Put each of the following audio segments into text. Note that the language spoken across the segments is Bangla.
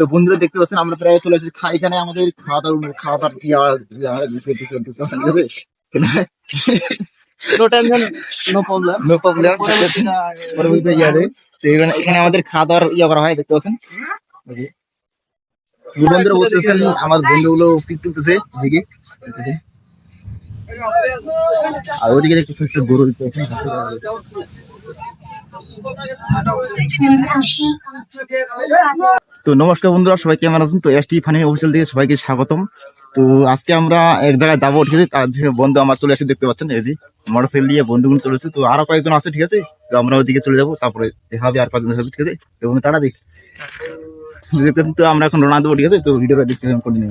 তো বন্ধুরা দেখতে পাচ্ছেন আমরা প্রায় চলে এসেছি এখানে আমাদের খাওয়া দাওয়া খাওয়া আছে? No tension no problem No problem, পরবর্তীতে দেবে। তো এখানে এখানে আমাদের খাওয়া দাওয়ার ইয়া করা হয় দেখতে পাচ্ছেন? বন্ধুরা বলতেছেন আমার বন্ধুগুলো পিক তুলতেছে এদিকে আর ওদিকে দেখতেছেন গরু তো নমস্কার বন্ধুরা, সবাই কেমন আছেন? তো এসটি ফানি অফিসিয়াল থেকে সবাইকে স্বাগতম। তো আজকে আমরা এক জায়গায় যাব, ঠিক আছে? তার বন্ধু আমার চলে আসে দেখতে পাচ্ছেন? এই যে মোটরসাইকেল নিয়ে বন্ধুগুলো চলেছে তো আরও কয়েকজন আছে, ঠিক আছে? তো আমরা ওইদিকে চলে যাব, তারপরে দেখা হবে আর কয়েকজন সাথে, ঠিক আছে? তো বন্ধু, টাটা দেখ। দেখতেছেন তো, আমরা এখন রোনা দেবো, ঠিক আছে? তো ভিডিওটা দেখতে কন্টিনিউ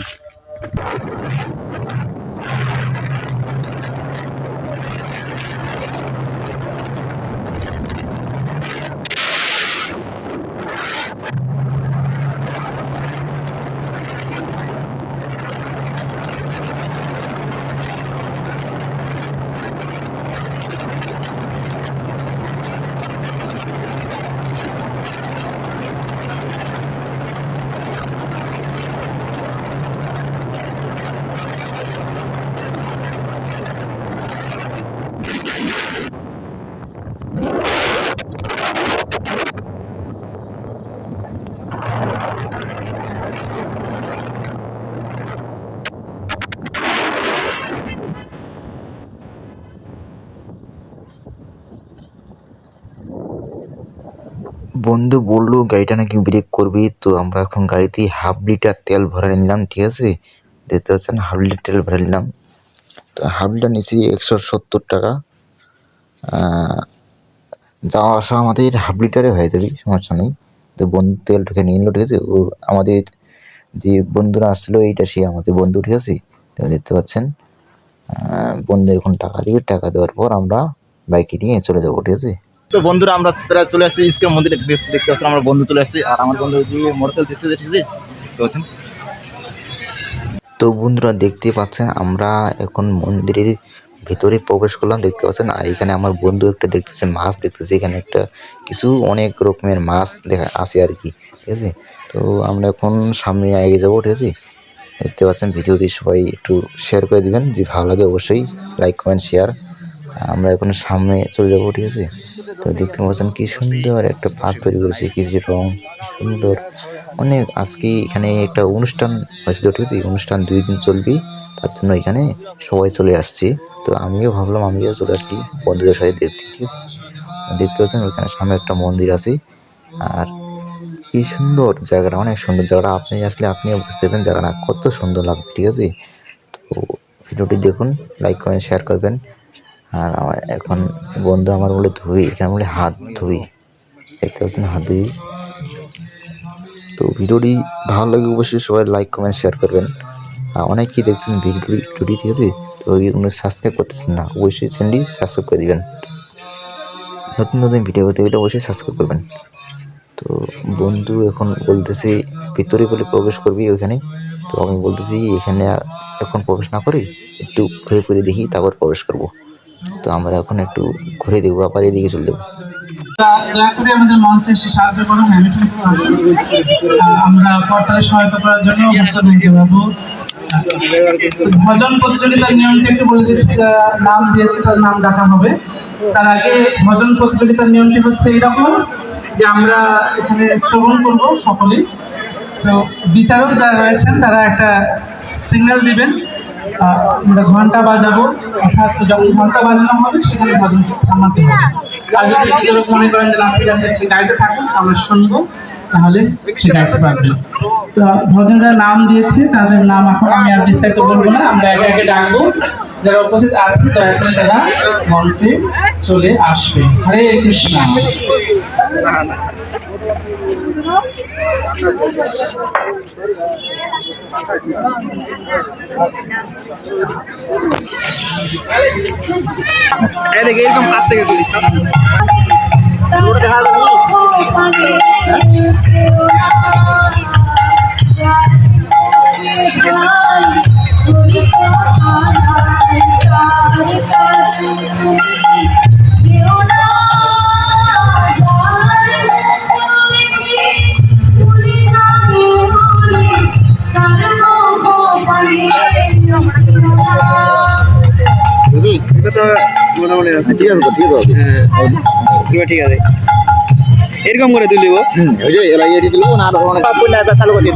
বন্ধু বলল, গাড়িটা নাকি ব্রেক করবি? তো আমরা এখন গাড়িতে হাফ লিটার তেল ভরে নিলাম, ঠিক আছে? দেখতে পাচ্ছেন হাফ লিটার তেল ভরে নিলাম। তো হাফ লিটার নিচে একশো সত্তর টাকা। যাওয়া আসা আমাদের হাফ লিটারে হয়ে যাবে, সমস্যা নেই। তো বন্ধু তেল ঢুকে নিয়ে নিল, ঠিক আছে? ও আমাদের যে বন্ধুরা আসছিল এইটা সে আমাদের বন্ধু, ঠিক আছে? তো দেখতে পাচ্ছেন বন্ধু এখন টাকা দিবে, টাকা দেওয়ার পর আমরা বাইকে নিয়ে চলে যাব, ঠিক আছে? তো বন্ধুরা, আমরা প্রায় চলে আসছি ইসলাম মন্দিরে। দেখতে পাচ্ছেন, আমার বন্ধু চলে আসছে। আর আমার বন্ধু মোটরসাইকেল দিচ্ছে, যে ঠিক আছে তো পাচ্ছেন তো বন্ধুরা, দেখতে পাচ্ছেন, আমরা এখন মন্দিরের ভিতরে প্রবেশ করলাম, দেখতে পাচ্ছেন। আর এখানে আমার বন্ধু একটা দেখতেছে, মাছ দেখতেছে। এখানে একটা কিছু অনেক রকমের মাছ দেখা, আছে আর কি, ঠিক আছে? তো আমরা এখন সামনে এগিয়ে যাব, ঠিক আছে? দেখতে পাচ্ছেন, ভিডিওটি সবাই একটু শেয়ার করে দিবেন। যদি ভালো লাগে, অবশ্যই লাইক কমেন্ট শেয়ার আমরা এখন সামনে চলে যাব, ঠিক আছে? তো দেখতে পাচ্ছেন কি সুন্দর একটা পার্ক তৈরি করেছে, কি যে রং, সুন্দর। অনেক আজকে এখানে একটা অনুষ্ঠান হয়েছিল, ঠিক আছে? অনুষ্ঠান দুই দিন চলবি, তার জন্য এখানে সবাই চলে আসছে। তো আমিও ভাবলাম, আমিও চলে আসি বন্ধুদের সাথে দেখতে, ঠিক আছে? দেখতে পাচ্ছেন ওইখানে সামনে একটা মন্দির আছে। আর কি সুন্দর জায়গাটা, অনেক সুন্দর জায়গাটা। আপনি আসলে আপনিও বুঝতে পারবেন জায়গাটা কত সুন্দর লাগবে, ঠিক আছে? তো ভিডিওটি দেখুন, লাইক করেন শেয়ার করবেন। আর এখন বন্ধু আমার বলে ধুই এখানে বলে হাত ধুই? দেখতে পাচ্ছেন হাত ধুই। তো ভিডিওটি ভালো লাগে অবশ্যই সবাই লাইক কমেন্ট শেয়ার করবেন। আর অনেকেই দেখছেন ভিডিওটি ভিডিওটি ঠিক আছে? তো ওইগুলো সাবস্ক্রাইব করতেছেন না, অবশ্যই চ্যানেলটি সাবস্ক্রাইব করে দিবেন। নতুন নতুন ভিডিও পেতে গেলে অবশ্যই সাবস্ক্রাইব করবেন। তো বন্ধু এখন বলতেছে, ভিতরে বলে প্রবেশ করবি ওইখানে? তো আমি বলতেছি, এখানে এখন প্রবেশ না করে একটু ঘুরে ঘুরে দেখি, তারপর প্রবেশ করব। তো আমরা এখন একটু ঘুরে দেখব আবার এদিকে চলে যাব। দয়া করে আমাদের মঞ্চে এসে সাহায্য করুন হ্যামিল্টন আমরা সহায়তা করার জন্য ভজন প্রতিযোগিতার নিয়মটা একটু বলে দিচ্ছি নাম দিয়েছে, তার নাম ডাকা হবে। তার আগে ভজন প্রতিযোগিতার নিয়মটি হচ্ছে এরকম যে আমরা এখানে শ্রবণ করব সকলেই। তো বিচারক যারা রয়েছেন, তারা একটা সিগন্যাল দিবেন। আমরা ঘণ্টা বাজাবো। অর্থাৎ যখন ঘণ্টা বাজানো হবে, সেখানে ভজন থামাতে হবে। আর যদি বিচারক মনে করেন যে না, ঠিক আছে, সে গাড়িতে থাকুন আমরা শুনব, তাহলে সে গাইতে পারবে। তো ভজন যারা নাম দিয়েছে, তাদের নাম এখন আমি আর বিস্তারিত বলব না। আমরা একে একে ডাকবো। যারা উপস্থিত আছে দয়া করে তারা মঞ্চে চলে আসবে। হরে কৃষ্ণ। এরকম কাছ থেকে তুলিস ঠিক আছে তো ঠিক আছে। এবার ঠিক আছে। এরকম করে তুলিব? হুম ওই যে এরা এটি দিল না আর অনেক পয়লা একটা চালু করে দিয়ে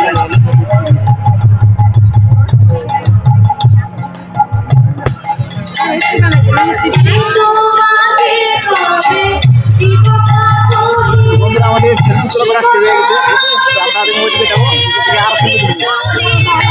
করা শুরু হয়ে গেছে আমরা আগে ওইদিকে যাব আরও সেলফি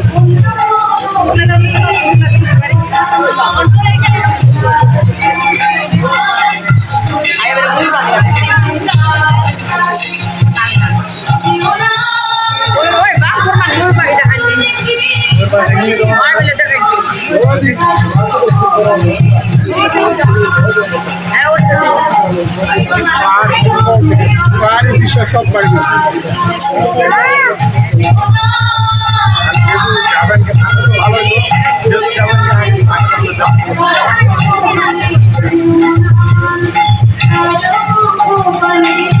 বাড়ি বিশ্ব সব বাড়ি Thank you.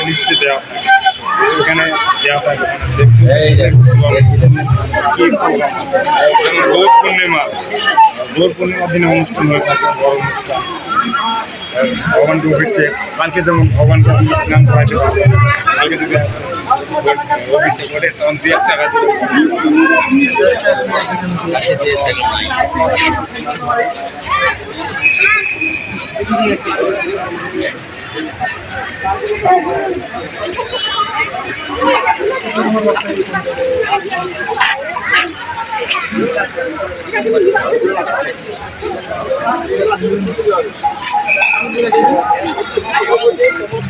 লিস্টে দেওয়া হয় ওখানে দেওয়া হয় কি প্রোগ্রাম রোজ পূর্ণিমা রোজ পূর্ণিমার দিনে হয়ে থাকে বড় অনুষ্ঠান ভগবানকে অভিষেক কালকে যেমন ভগবানকে স্নান করাইতে পারবে কালকে যদি অভিষেক করে তখন দু এক টাকা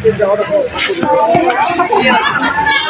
Thank you.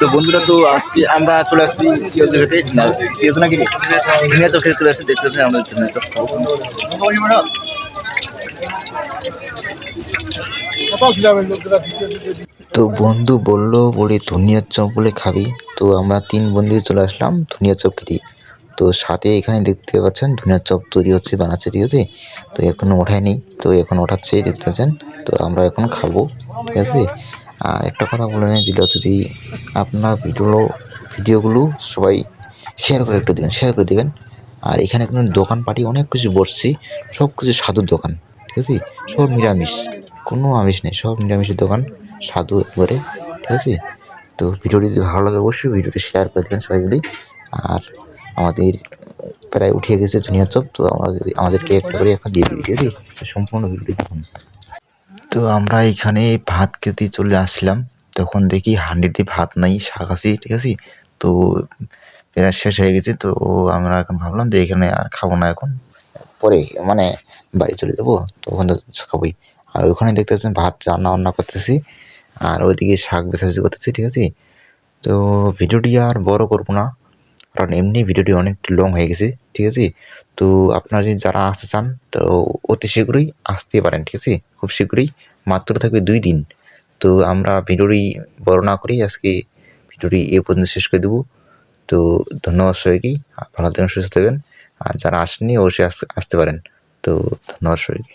তো বন্ধুরা, তো আজকে আমরা চলে আসছি কেউ খেতে কেউ নাকি ধুনিয়া চোখ চলে আসছি, দেখতে আমরা। তো বন্ধু বলল, বলে ধনিয়ার চপ বলে খাবি? তো আমরা তিন বন্ধু চলে আসলাম ধনিয়া চপ খেতে। তো সাথে এখানে দেখতে পাচ্ছেন ধনিয়ার চপ তৈরি হচ্ছে, বানাচ্ছে, ঠিক আছে? তো এখনও ওঠায়নি তো এখন ওঠাচ্ছে, দেখতে পাচ্ছেন? তো আমরা এখন খাব, ঠিক আছে? আর একটা কথা বলে নেই, যেটা যদি আপনার ভিডিও ভিডিওগুলো সবাই শেয়ার করে একটু দেবেন শেয়ার করে দেবেন। আর এখানে কোনো দোকান পাটি অনেক কিছু বসছি সব কিছু সাধুর দোকান, ঠিক আছে? সব নিরামিষ। কোনো আমিষ নেই, সব নিরামিষের দোকান, সাধু একবারে, ঠিক আছে? তো ভিডিওটি যদি ভালো লাগে অবশ্যই ভিডিওটি শেয়ার করে দেবেন সবাই মিলে আর আমাদের প্রায় উঠিয়ে গেছে ধনিয়া চপ, তো আমাদের আমাদেরকে একটা করে এখন দিয়ে দিই, ঠিক আছে? সম্পূর্ণ ভিডিওটি দেখুন। তো আমরা এখানে ভাত খেতে চলে আসলাম। তখন দেখি হান্ডিতে ভাত নাই, শাক আছে, ঠিক আছে? তো প্রায় শেষ হয়ে গেছে, তো আমরা এখন ভাবলাম যে এখানে আর খাব না এখন। পরে মানে বাড়ি চলে যাব, তখন তো খাবোই। আর ওখানে দেখতেছেন ভাত রান্না বান্না করতেছি, আর ওইদিকে শাক বেছাবেছি করতেছি, ঠিক আছে? তো ভিডিওটি আর বড় করব না, কারণ এমনি ভিডিওটি অনেক লং হয়ে গেছে, ঠিক আছে? তো আপনারা যারা আসতে চান, তো অতি শীঘ্রই আসতে পারেন, ঠিক আছে? খুব শীঘ্রই, মাত্র থাকবে দুই দিন। তো আমরা ভিডিওটি বড় না করেই আজকে ভিডিওটি এ পর্যন্ত শেষ করে দেবো। তো ধন্যবাদ সবাইকে, ভালো থাকবেন, সুস্থ থাকবেন, আর যারা আসেননি অবশ্যই আসতে পারেন। তো ধন্যবাদ সবাইকে।